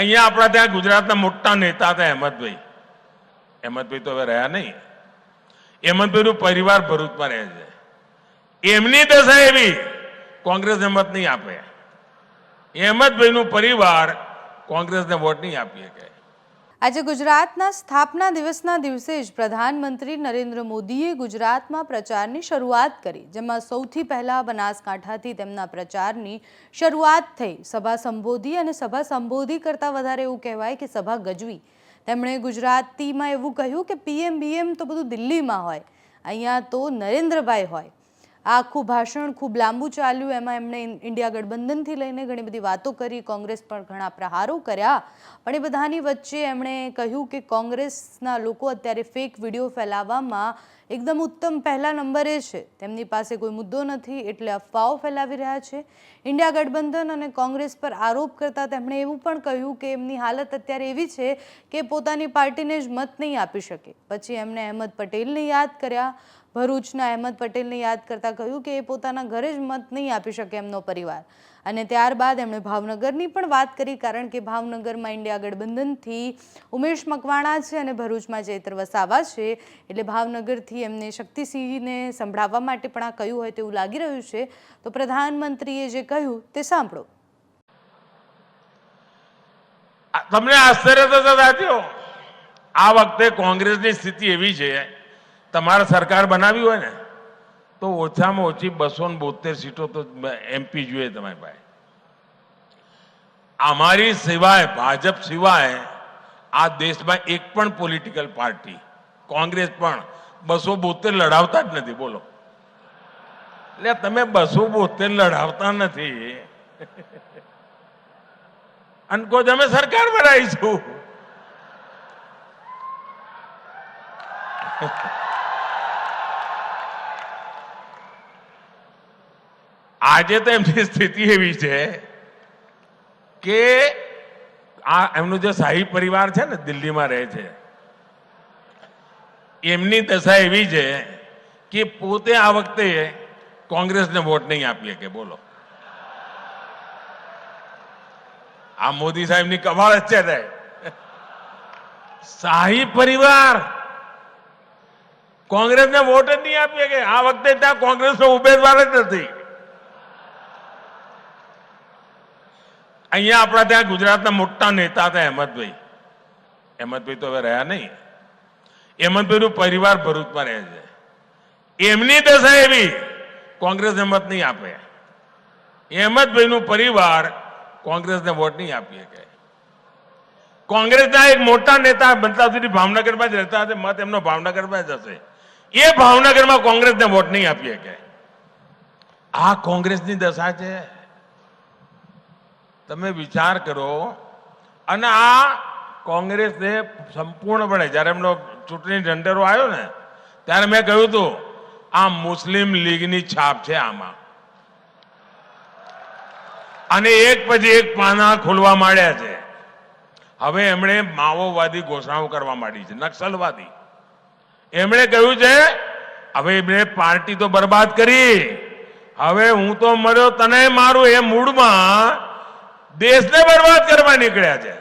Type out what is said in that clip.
અહીંયા આપણા ત્યાં ગુજરાતના મોટા નેતા હતા અહેમદભાઈ અહેમદભાઈ તો હવે રહ્યા નહીં. અહેમદભાઈનું પરિવાર ભરૂચમાં રહે છે. એમની દશા એવી કોંગ્રેસને મત નહીં આપે. અહેમદભાઈનું પરિવાર કોંગ્રેસને વોટ નહીં આપી શકે. આજે ગુજરાતના સ્થાપના દિવસના દિવસે જ પ્રધાનમંત્રી નરેન્દ્ર મોદીએ ગુજરાતમાં પ્રચારની શરૂઆત કરી, જેમાં સૌથી પહેલાં બનાસકાંઠાથી તેમના પ્રચારની શરૂઆત થઈ. સભા સંબોધી અને સભા સંબોધી કરતાં વધારે એવું કહેવાય કે સભા ગજવી. તેમણે ગુજરાતીમાં એવું કહ્યું કે પીએમ બીએમ તો બધું દિલ્હીમાં હોય. અહીંયા તો નરેન્દ્રભાઈ હોય. આખું ભાષણ ખૂબ લાંબુ ચાલ્યું. એમાં એમણે ઇન્ડિયા ગઠબંધનથી લઈને ઘણી બધી વાતો કરી. કોંગ્રેસ પર ઘણા પ્રહારો કર્યા. પણ એ બધાની વચ્ચે એમણે કહ્યું કે કોંગ્રેસના લોકો અત્યારે ફેક વીડિયો ફેલાવવામાં એકદમ ઉત્તમ પહેલા નંબરે છે. તેમની પાસે કોઈ મુદ્દો નથી, એટલે અફવાઓ ફેલાવી રહ્યા છે. ઇન્ડિયા ગઠબંધન અને કોંગ્રેસ પર આરોપ કરતા તેમણે એવું પણ કહ્યું કે એમની હાલત અત્યારે એવી છે કે પોતાની પાર્ટીને જ મત નહીં આપી શકે. પછી એમણે અહેમદ પટેલને યાદ કર્યા. ભરૂચના અહેમદ પટેલને યાદ કરતા કહ્યું કે એ પોતાના ઘરે જ મત નહીં આપી શકે એમનો પરિવાર. અને ત્યારબાદ એમણે ભાવનગરની પણ વાત કરી, કારણ કે ભાવનગરમાં ઇન્ડિયા ગઠબંધનથી ઉમેશ મકવાણા છે અને ભરૂચમાં ચૈત્ર વસાવા છે. એટલે ભાવનગરથી એમને શક્તિસિંહને સંભળાવવા માટે પણ આ કહ્યું હોય તેવું લાગી રહ્યું છે. તો પ્રધાનમંત્રીએ જે કહ્યું તે સાંભળો. તમને આશ્ચર્ય થશે સાથીઓ આ વખતે કોંગ્રેસની સ્થિતિ એવી છે. તમારે સરકાર બનાવી હોય ને તો ઓછામાં ઓછી બસો ને બોતેર સીટો તો એમપી જોઈએ તમારી પાસે. અમારી સિવાય, ભાજપ સિવાય, આ દેશમાં એક પણ પોલિટિકલ પાર્ટી કોંગ્રેસ પણ બસો બોતેર લડાવતા જ નથી, બોલો. એટલે તમે બસો બોતેર લડાવતા નથી. અને કહો તમે સરકાર બનાવીશું. આજે તો એમની સ્થિતિ એવી છે કે આ એમનું જે શાહી પરિવાર છે ને દિલ્હીમાં રહે છે, એમની દશા એવી છે કે પોતે આ વખતે કોંગ્રેસને વોટ નહીં આપી શકે બોલો. આ મોદી સાહેબની કમાલ જ છે ને. શાહી પરિવાર કોંગ્રેસને વોટ જ નહીં આપી શકે આ વખતે ત્યાં કોંગ્રેસનો ઉમેદવાર જ નથી. અહીંયા આપણા ત્યાં ગુજરાતના મોટા નેતા હતા અહેમદભાઈ. અહેમદભાઈ તો હવે રહ્યા નહીં. અહેમદભાઈનું પરિવાર ભરૂચમાં રહે છે. એમની દશા એવી કોંગ્રેસને મત નહીં આપે. અહેમદભાઈનું પરિવાર કોંગ્રેસને વોટ નહીં આપી શકે. કોંગ્રેસના એક મોટા નેતા બનતા સુધી ભાવનગરમાં જ રહેતા હશે, મત એમનો ભાવનગરમાં જ હશે. એ ભાવનગરમાં કોંગ્રેસને વોટ નહીં આપી શકે. આ કોંગ્રેસની દશા છે. તમે વિચાર કરો, અને આ કોંગ્રેસને સંપૂર્ણપણે, જ્યારે એમનો ચૂંટણી ઢંઢેરો આવ્યો ને, ત્યારે મેં કહ્યું હતું, આ મુસ્લિમ લીગની છાપ છે આમાં. અને એક પછી એક પાના ખોલવા માંડ્યા છે. હવે એમણે માઓવાદી ઘોષણાઓ કરવા માંડી છે, નક્સલવાદી. એમણે કહ્યું છે, હવે એમણે પાર્ટી તો બરબાદ કરી. હવે હું તો મર્યો, તને મારું એ મૂડમાં દેશને બરબાદ કરવા નીકળ્યા છે.